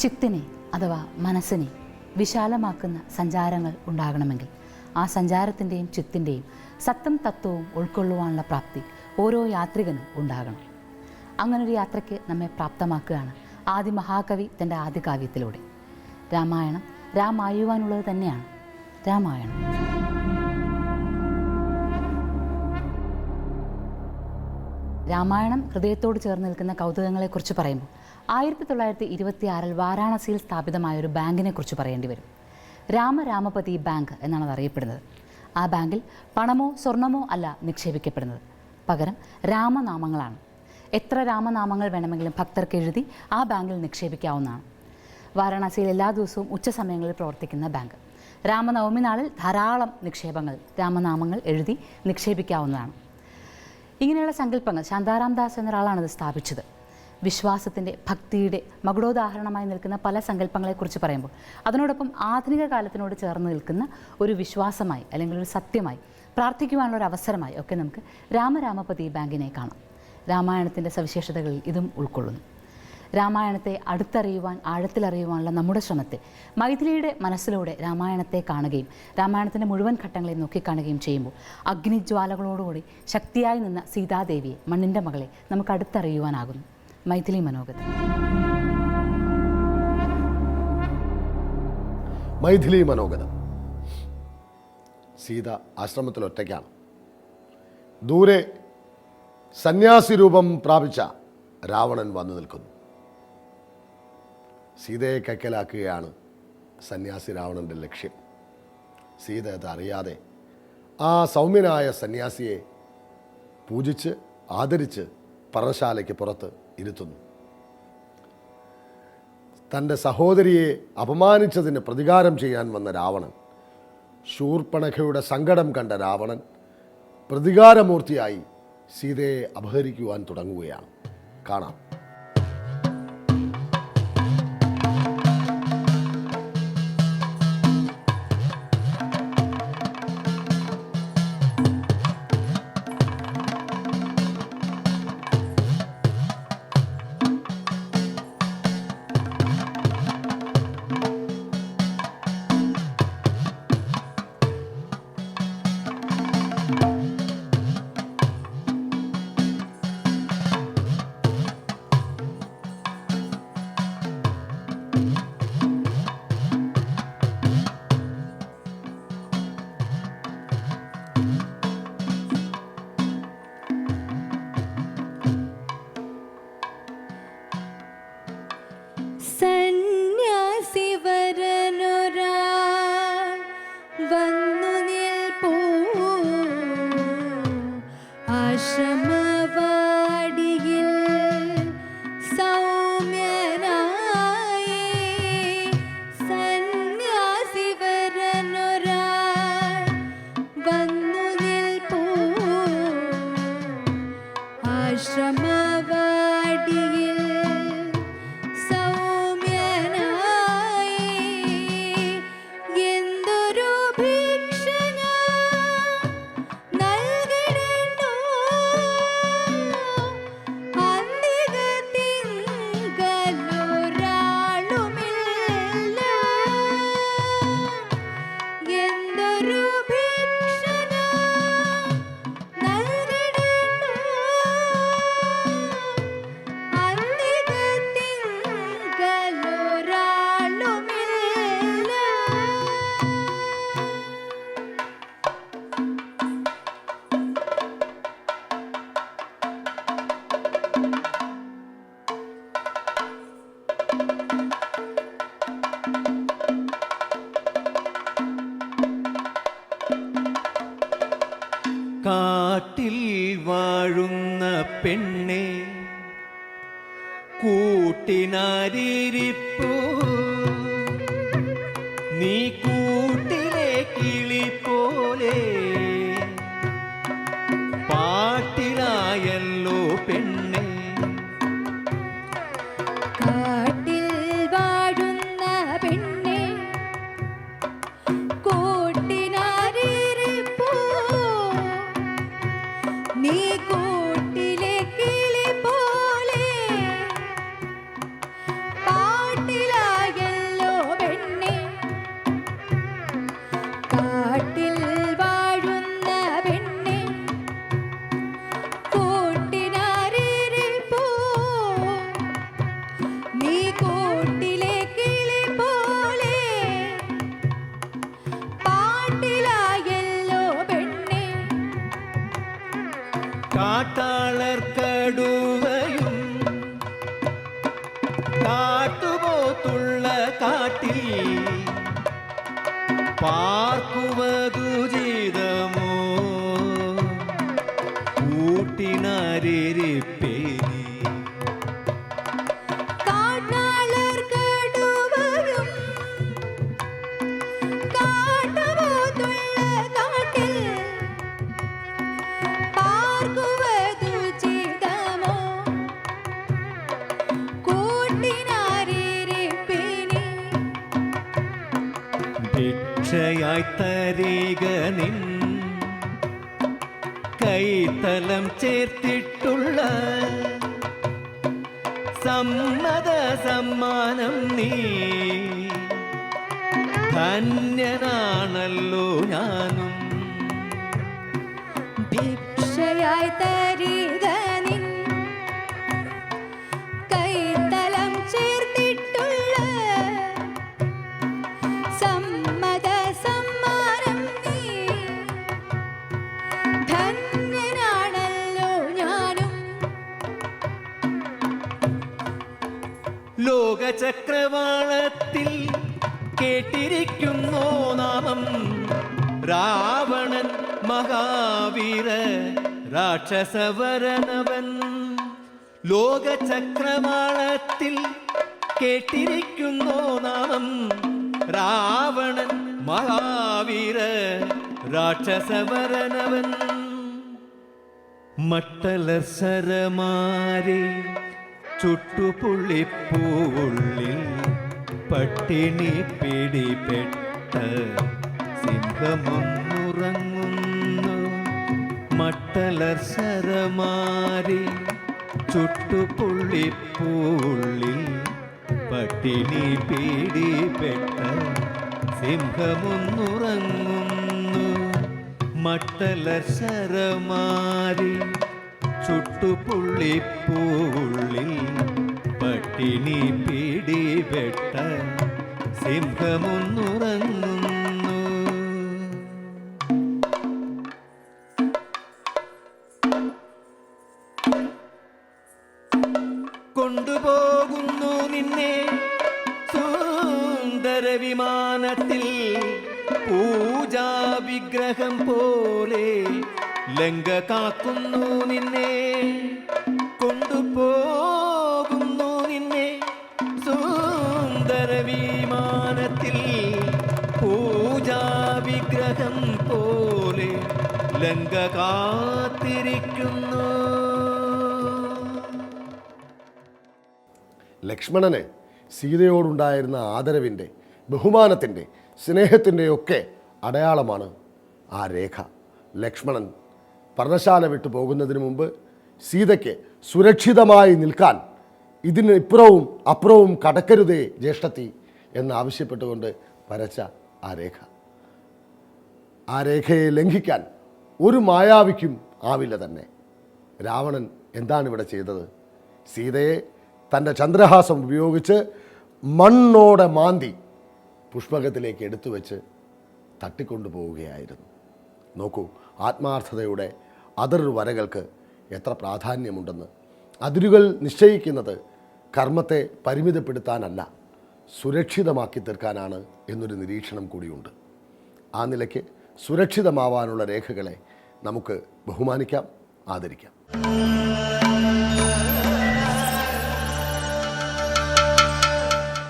ചിത്തിനെ അഥവാ മനസ്സിനെ വിശാലമാക്കുന്ന സഞ്ചാരങ്ങൾ ഉണ്ടാകണമെങ്കിൽ ആ സഞ്ചാരത്തിന്റെയും ചിത്തിന്റെയും സത്തും തത്വവും ഉൾക്കൊള്ളുവാനുള്ള പ്രാപ്തി ഓരോ യാത്രികനും ഉണ്ടാകണം. അങ്ങനൊരു യാത്രയ്ക്ക് നമ്മെ പ്രാപ്തമാക്കുകയാണ് ആദി മഹാകവി തന്റെ ആദ്യ കാവ്യത്തിലൂടെ. രാമായണം രാമായുവാനുള്ളത് തന്നെയാണ്. രാമായണം. രാമായണം ഹൃദയത്തോട് ചേർന്ന് നിൽക്കുന്ന കൗതുകങ്ങളെക്കുറിച്ച് പറയുമ്പോൾ ആയിരത്തി തൊള്ളായിരത്തി ഇരുപത്തി ആറിൽ വാരാണസിയിൽ സ്ഥാപിതമായ ഒരു ബാങ്കിനെ കുറിച്ച് പറയേണ്ടി വരും. രാമരാമപതി ബാങ്ക് എന്നാണ് അത് അറിയപ്പെടുന്നത്. ആ ബാങ്കിൽ പണമോ സ്വർണമോ അല്ല നിക്ഷേപിക്കപ്പെടുന്നത്. പകരം രാമനാമങ്ങളാണ്. എത്ര രാമനാമങ്ങൾ വേണമെങ്കിലും ഭക്തർക്ക് എഴുതി ആ ബാങ്കിൽ നിക്ഷേപിക്കാവുന്നതാണ്. വാരാണസിയിൽ എല്ലാ ദിവസവും ഉച്ച സമയങ്ങളിൽ പ്രവർത്തിക്കുന്ന ബാങ്ക്. രാമനവമി നാളിൽ ധാരാളം നിക്ഷേപങ്ങൾ രാമനാമങ്ങൾ എഴുതി നിക്ഷേപിക്കാവുന്നതാണ്. ഇങ്ങനെയുള്ള സങ്കല്പങ്ങൾ ശാന്താറാം ദാസ് എന്നൊരാളാണ് ഇത് സ്ഥാപിച്ചത്. വിശ്വാസത്തിന്റെ ഭക്തിയുടെ മകുടോദാഹരണമായി നിൽക്കുന്ന പല സങ്കല്പങ്ങളെക്കുറിച്ച് പറയുമ്പോൾ അതിനോടൊപ്പം ആധുനിക കാലത്തിനോട് ചേർന്ന് നിൽക്കുന്ന ഒരു വിശ്വാസമായി അല്ലെങ്കിൽ ഒരു സത്യമായി പ്രാർത്ഥിക്കുവാനുള്ള ഒരു അവസരമായി ഒക്കെ നമുക്ക് രാമരാമപതി ബാങ്കിനെ കാണാം. രാമായണത്തിന്റെ സവിശേഷതകളിൽ ഇതും ഉൾക്കൊള്ളുന്നു. രാമായണത്തെ അടുത്തറിയുവാൻ ആഴത്തിലറിയുവാനുള്ള നമ്മുടെ ശ്രമത്തെ മൈഥിലിയുടെ മനസ്സിലൂടെ രാമായണത്തെ കാണുകയും രാമായണത്തിന്റെ മുഴുവൻ ഘട്ടങ്ങളെ നോക്കിക്കാണുകയും ചെയ്യുമ്പോൾ അഗ്നിജ്വാലകളോടുകൂടി ശക്തിയായി നിന്ന സീതാദേവിയെ മണ്ണിന്റെ മകളെ നമുക്ക് അടുത്തറിയുവാനാകുന്നു. മൈഥിലി മനോഗതം. മൈഥിലി മനോഗതം. സീത ആശ്രമത്തിൽ ഒറ്റയ്ക്കാണ്. ദൂരെ സന്യാസി രൂപം പ്രാപിച്ച രാവണൻ വന്നു നിൽക്കുന്നു. സീതയെ കക്കലാക്കുകയാണ് സന്യാസി രാവണന്റെ ലക്ഷ്യം. സീത അത് അറിയാതെ ആ സൗമ്യനായ സന്യാസിയെ പൂജിച്ച് ആദരിച്ച് പറശാലയ്ക്ക് പുറത്ത് ഇരുത്തുന്നു. തന്റെ സഹോദരിയെ അപമാനിച്ചതിന് പ്രതികാരം ചെയ്യാൻ വന്ന രാവണൻ ശൂർപ്പണഖയുടെ സങ്കടം കണ്ട രാവണൻ പ്രതികാരമൂർത്തിയായി സീതയെ അപഹരിക്കുവാൻ തുടങ്ങുകയാണ്. കാണാം. വാഴുന്ന പെണ്ണെ കൂട്ടിനാരിരിപ്പൂ. നീ കൂട്ടിലെ കാട്ടാളർക്കടുവയും കാട്ടുപോത്തുള്ള കാട്ടിൽ പാർക്കുവതു ചെയ്തമോ? കൂട്ടിനാരിപ്പേ ഭിക്ഷയായി തരിക നിൻ കൈത്തലം ചേർത്തിട്ടുള്ള സമ്മത സമ്മാനം നീ. ധന്യനാണല്ലോ ഞാനും. ഭിക്ഷയായി തരിക നിൻ കൈത്തലം ചേർത്തിട്ടുള്ള സമ്മത ലോകചക്രവാളത്തിൽ കേട്ടിരിക്കുന്നോ നാമം. രാവണൻ മഹാവീര രാക്ഷസവരനവൻ. ലോകചക്രവാളത്തിൽ കേട്ടിരിക്കുന്നോ നാമം. രാവണൻ മഹാവീര രാക്ഷസവരനവൻ. മട്ടലർ സരമാരെ ചുട്ടുപുള്ളിപ്പൂവുള്ളിൽ പട്ടിണി പിടിപെട്ട സിംഹമൊന്നുറങ്ങുന്നു. മട്ടലർ ശരമാരി ചുട്ടുപുള്ളിപ്പൂവുള്ളിൽ പട്ടിണി പിടിപെട്ട സിംഹമൊന്നുറങ്ങുന്നു. മട്ടലർ ശരമാരി ചുട്ടുപുള്ളിപ്പൂവുള്ളിൽ പട്ടിണി പിടിപെട്ട സിംഹമൊന്നുറങ്ങുന്നു. കൊണ്ടുപോകുന്നു നിന്നെ സുന്ദര വിമാനത്തിൽ പൂജാ വിഗ്രഹം പോലെ ലങ്ക കാക്കുന്നു നിന്നെ കൊണ്ടുപോകുന്നു നിന്നെ. സുന്ദര വിമാനത്തിൽ പൂജാ വിഗ്രഹം പോലെ ലങ്ക കാത്തിരിക്കുന്നു. ലക്ഷ്മണന് സീതയോടുണ്ടായിരുന്ന ആദരവിന്റെ ബഹുമാനത്തിന്റെ സ്നേഹത്തിന്റെയൊക്കെ അടയാളമാണ് ആ രേഖ. ലക്ഷ്മണൻ പർണശാല വിട്ടു പോകുന്നതിന് മുമ്പ് സീതയ്ക്ക് സുരക്ഷിതമായി നിൽക്കാൻ ഇതിന് ഇപ്പുറവും അപ്പുറവും കടക്കരുതേ ജ്യേഷ്ഠത്തി എന്നാവശ്യപ്പെട്ടുകൊണ്ട് വരച്ച ആ രേഖ. ആ രേഖയെ ലംഘിക്കാൻ ഒരു മായാവിക്കും ആവില്ല തന്നെ. രാവണൻ എന്താണ് ഇവിടെ ചെയ്തത്? സീതയെ തന്റെ ചന്ദ്രഹാസം ഉപയോഗിച്ച് മണ്ണോടെ മാന്തി പുഷ്പകത്തിലേക്ക് എടുത്തു വെച്ച് തട്ടിക്കൊണ്ടു പോവുകയായിരുന്നു നോക്കൂ ആത്മാർത്ഥതയുടെ അതിർ വരകൾക്ക് എത്ര പ്രാധാന്യമുണ്ടെന്ന്. അതിരുകൾ നിശ്ചയിക്കുന്നത് കർമ്മത്തെ പരിമിതപ്പെടുത്താനല്ല സുരക്ഷിതമാക്കി തീർക്കാനാണ് എന്നൊരു നിരീക്ഷണം കൂടിയുണ്ട്. ആ നിലയ്ക്ക് സുരക്ഷിതമാവാനുള്ള രേഖകളെ നമുക്ക് ബഹുമാനിക്കാം ആദരിക്കാം.